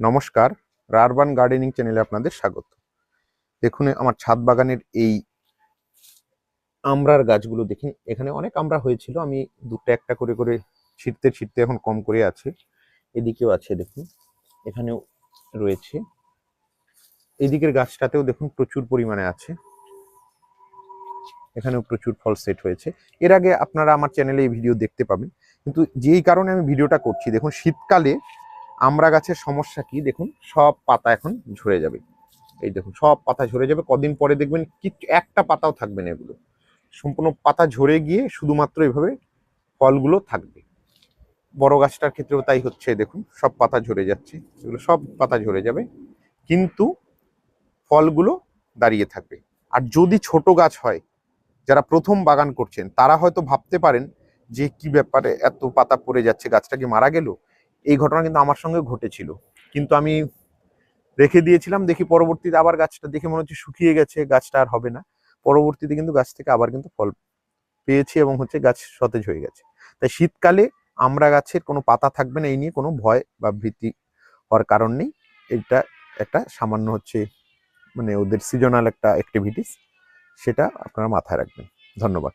নমস্কার, রারবান গার্ডেনিং চ্যানেলে আপনাদের স্বাগত। দেখুন, আমার ছাদ বাগানের এই আমরার গাছগুলো দেখুন, এখানে অনেক আমড়া হয়েছিল, আমি দুটো একটা করে করে ছিটতে ছিটতে এখন কম করে আছে। এদিকেও আছে, দেখুন, এখানেও রয়েছে। এদিকের গাছটাতেও দেখুন, প্রচুর পরিমাণে আছে। এখানেও প্রচুর ফল সেট হয়েছে। এর আগে আপনারা আমার চ্যানেলে এই ভিডিও দেখতে পাবেন, কিন্তু যেই কারণে আমি ভিডিওটা করছি, দেখুন, শীতকালে আমড়া গাছের সমস্যা কি? দেখুন, সব পাতা এখন ঝরে যাবে। এই দেখুন, সব পাতা ঝরে যাবে। কদিন পরে দেখবেন কিচ্ছু, একটা পাতাও থাকবে না এগুলো। সম্পূর্ণ পাতা ঝরে গিয়ে শুধুমাত্র এভাবে ফলগুলো থাকবে। বড় গাছটার ক্ষেত্রেও তাই হচ্ছে, দেখুন, সব পাতা ঝরে যাচ্ছে। এগুলো সব পাতা ঝরে যাবে। কিন্তু ফলগুলো দাঁড়িয়ে থাকবে। আর যদি ছোট গাছ হয়, যারা প্রথম বাগান করছেন, তারা হয়তো ভাবতে পারেন যে কি ব্যাপারে এত পাতা পড়ে যাচ্ছে, গাছটা কি মারা গেল? এই ঘটনা কিন্তু আমার সঙ্গে ঘটেছিল। কিন্তু আমি রেখে দিয়েছিলাম, দেখি পরবর্তীতে আবার গাছটা দেখে মনে হচ্ছে শুকিয়ে গেছে, গাছটা আর হবে না। পরবর্তীতে কিন্তু গাছ থেকে আবার কিন্তু ফল পেয়েছি এবং হচ্ছে গাছ সতেজ হয়ে গেছে। তাই শীতকালে আমরা গাছের কোনো পাতা থাকবে না, এই নিয়ে কোনো ভয় বা ভীতি হওয়ার কারণ নেই। এটা একটা সামান্য হচ্ছে মানে ওদের সিজনাল একটা অ্যাক্টিভিটিস সেটা আপনারা মাথায় রাখবেন। ধন্যবাদ।